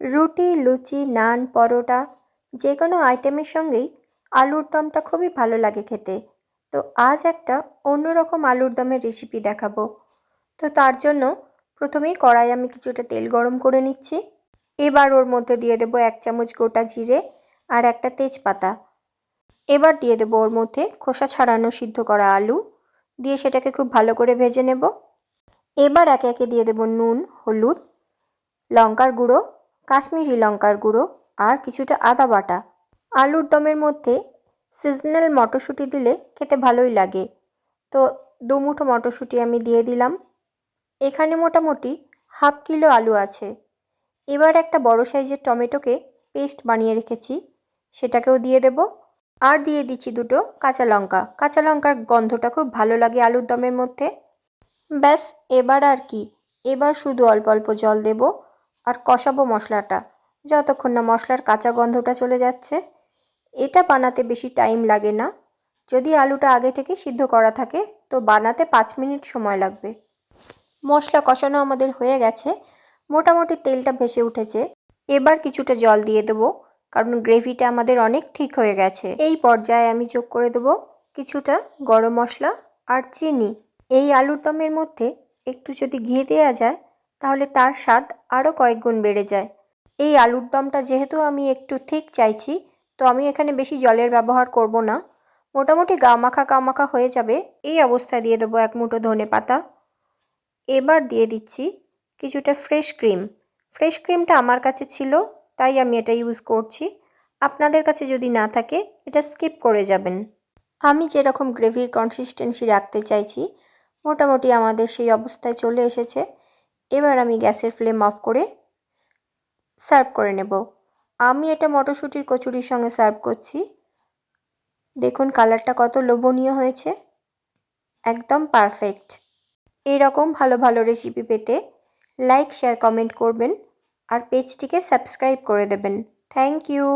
রুটি, লুচি, নান, পরোটা যে কোনো আইটেমের সঙ্গেই আলুর দমটা খুবই ভালো লাগে খেতে। তো আজ একটা অন্যরকম আলুর দমের রেসিপি দেখাবো। তো তার জন্য প্রথমেই কড়াই আমি কিছুটা তেল গরম করে নিচ্ছি। এবার ওর মধ্যে দিয়ে দেবো এক চামচ গোটা জিরে আর একটা তেজপাতা। এবার দিয়ে দেবো ওর মধ্যে খোসা ছাড়ানো সিদ্ধ করা আলু। দিয়ে সেটাকে খুব ভালো করে ভেজে নেব। এবার একে একে দিয়ে দেবো নুন, হলুদ, লঙ্কার গুঁড়ো কাশ্মীরি লঙ্কার গুঁড়ো আর কিছুটা আদা বাটা। আলুর দমের মধ্যে সিজনাল মটরশুঁটি দিলে খেতে ভালোই লাগে। তো দু মুঠো মটরশুঁটি আমি দিয়ে দিলাম। এখানে মোটামুটি হাফ কিলো আলু আছে। এবার একটা বড় সাইজের টমেটোকে পেস্ট বানিয়ে রেখেছি। সেটাকেও দিয়ে দেব। আর দিয়ে দিচ্ছি দুটো কাঁচা লঙ্কা। কাঁচা লঙ্কার গন্ধটা খুব ভালো লাগে আলুর দমের মধ্যে। ব্যাস, এবার আর কি। এবার শুধু অল্প অল্প জল দেব। আর কষাবো মশলাটা। যতক্ষণ না মশলার কাঁচা গন্ধটা চলে যাচ্ছে, এটা বানাতে বেশি টাইম লাগে না। যদি আলুটা আগে থেকে সিদ্ধ করা থাকে, তো বানাতে পাঁচ মিনিট সময় লাগবে। মশলা কষানো আমাদের হয়ে গেছে। মোটামুটি তেলটা ভেসে উঠেছে। এবার কিছুটা জল দিয়ে দেবো, কারণ গ্রেভিটা আমাদের অনেক ঠিক হয়ে গেছে। এই পর্যায়ে আমি যোগ করে দেবো কিছুটা গরম মশলা আর চিনি। এই আলুর দমের মধ্যে একটু যদি ঘি দেওয়া যায় তাহলে তার স্বাদ আরও কয়েক গুণ বেড়ে যায়। এই আলুর দমটা যেহেতু আমি একটু ঠিক চাইছি, তো আমি এখানে বেশি জলের ব্যবহার করব না। মোটামুটি গামাখা গামাখা হয়ে যাবে, এই অবস্থায় দিয়ে দেবো এক মুঠো ধনে পাতা। এবার দিয়ে দিচ্ছি কিছুটা ফ্রেশ ক্রিম। ফ্রেশ ক্রিমটা আমার কাছে ছিল, তাই আমি এটা ইউজ করছি। আপনাদের কাছে যদি না থাকে, এটা স্কিপ করে যাবেন। আমি যেরকম গ্রেভির কনসিস্টেন্সি রাখতে চাইছি, মোটামুটি আমাদের সেই অবস্থায় চলে এসেছে। এবার আমি গ্যাসের ফ্লেম অফ করে সার্ভ করে নেব। আমি এটা মটরশুঁটির কচুরির সঙ্গে সার্ভ করছি। দেখুন কালারটা কত লোভনীয় হয়েছে। একদম পারফেক্ট। এইরকম ভালো ভালো রেসিপি পেতে লাইক শেয়ার কমেন্ট করবেন। আর পেজটিকে সাবস্ক্রাইব করে দেবেন। Thank you